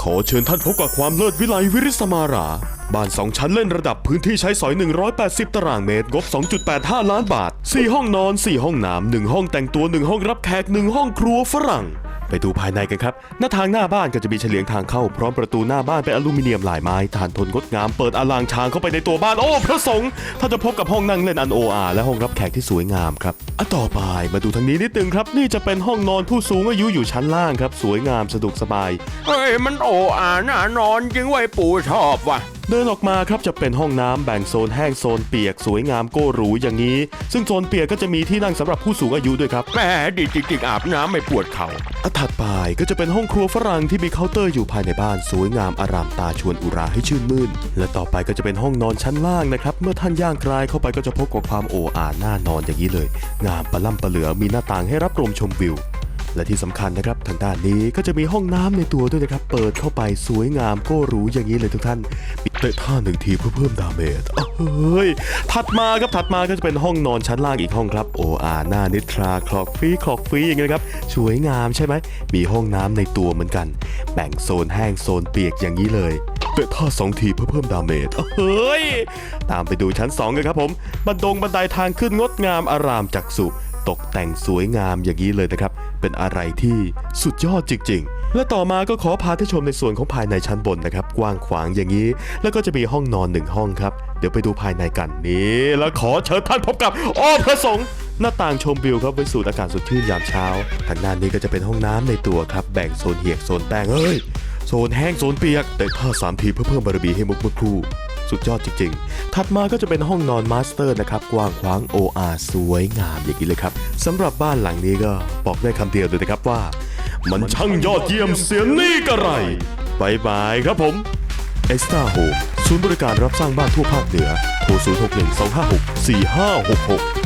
ขอเชิญท่านพบกับความเลิศวิไลวิริสมารา บ้าน 2 ชั้นเล่นระดับพื้นที่ใช้สอย 180 ตารางเมตร งบ 2.85 ล้านบาท 4 ห้องนอน 4 ห้องน้ำ1ห้องแต่งตัว 1 ห้องรับแขก 1 ห้องครัวฝรั่ง ไปดูภายในกันครับ หน้าทางหน้าบ้านก็จะมีเฉลียงทางเข้าพร้อมประตูหน้าบ้านเป็นอลูมิเนียมหลายไม้ฐานทนงดงามเปิดอลางช้างเข้าไปในตัวบ้านโอ้พระสงฆ์ถ้านจะพบกับห้องนั่งเล่นอันโออาและห้องรับแขกที่สวยงามครับอะต่อไปมาดูทางนี้นิดนึงครับ นี่จะเป็นห้องนอนผู้สูงอายุอยู่ชั้นล่างครับ สวยงามสะดวกสบาย เฮ้ยมันโออาน่านอนจริงไว้ยปู่ชอบว่ะเดินออกมาครับจะเป็นห้องน้ำแบ่งโซนแห้งโซนเปียกสวยงามโก้หรูอย่างนี้ ซึ่งโซนเปียกก็จะมีที่นั่งสำหรับผู้สูงอายุด้วยครับแหม่ดีจริงๆอาบน้ำไม่ปวดเข่าอะถัดไปก็จะเป็นห้องครัวฝรั่งที่มีเคาน์เตอร์อยู่ภายในบ้านสวยงามอารามตาชวนอุราให้ชื่นมื่น และต่อไปก็จะเป็นห้องนอนชั้นล่างนะครับเมื่อท่านย่างกรายเข้าไปก็จะพบกับความโอ้อาน่านอนอย่างนี้เลย งามปะล่ำปะเหลือมีหน้าต่างให้รับลมชมวิวและที่สำคัญนะครับทางด้านนี้ก็จะมีห้องน้ำในตัวด้วยนะครับ เปิดเข้าไปสวยงามโก้หรูอย่างนี้เลยทุกท่านปิด เตะท่าหนึ่งทีเพื่อเพิ่มดาเมจเฮ้ย ถัดมาครับถัดมาก็จะเป็นห้องนอนชั้นล่างอีกห้องครับโออาหน้านิทราคลอกฟรีคลอกฟรีอย่างเงี้ยครับสวยงามใช่ไหม มีห้องน้ำในตัวเหมือนกัน แบ่งโซนแห้งโซนเปียกอย่างนี้เลยเตะท่าสองทีเพื่อเพิ่มดาเมจเฮ้ย ตามไปดูชั้น2กันครับผม บันดงบันไดทางขึ้นงดงามอารามจักสุ ตกแต่งสวยงามอย่างนี้เลยนะครับ เป็นอะไรที่สุดยอดจริง ๆ และต่อมาก็ขอพาท่านชมในส่วนของภายในชั้นบนนะครับ กว้างขวางอย่างนี้ แล้วก็จะมีห้องนอนหนึ่งห้องครับ เดี๋ยวไปดูภายในกันนี่แล้วขอเชิญท่านพบกับอ้อพระสงฆ์หน้าต่างชมวิวครับไว้สูดอากาศสดชื่นยามเช้าทางด้านนี้ก็จะเป็นห้องน้ำในตัวครับ แบ่งโซนเหียกโซนแป้งเฮ้ยโซนแห้งโซนเปียก แต่ท่าสามทีเพื่อเพิ่มบารมีให้มุกเมื่อครู่ สุดยอดจริงๆ ถัดมาก็จะเป็นห้องนอนมาสเตอร์นะครับกว้างขวางโออาสวยงามอย่างนี้เลยครับสำหรับบ้านหลังนี้ก็บอกได้คำเดียวเลยนะครับว่า มันช่างยอดเยี่ยมเสียนี่กระไรบายบายครับผมเอสตาโฮศูนย์บริการรับสร้างบ้านทั่วภาคเหนือโทร 061 256 4566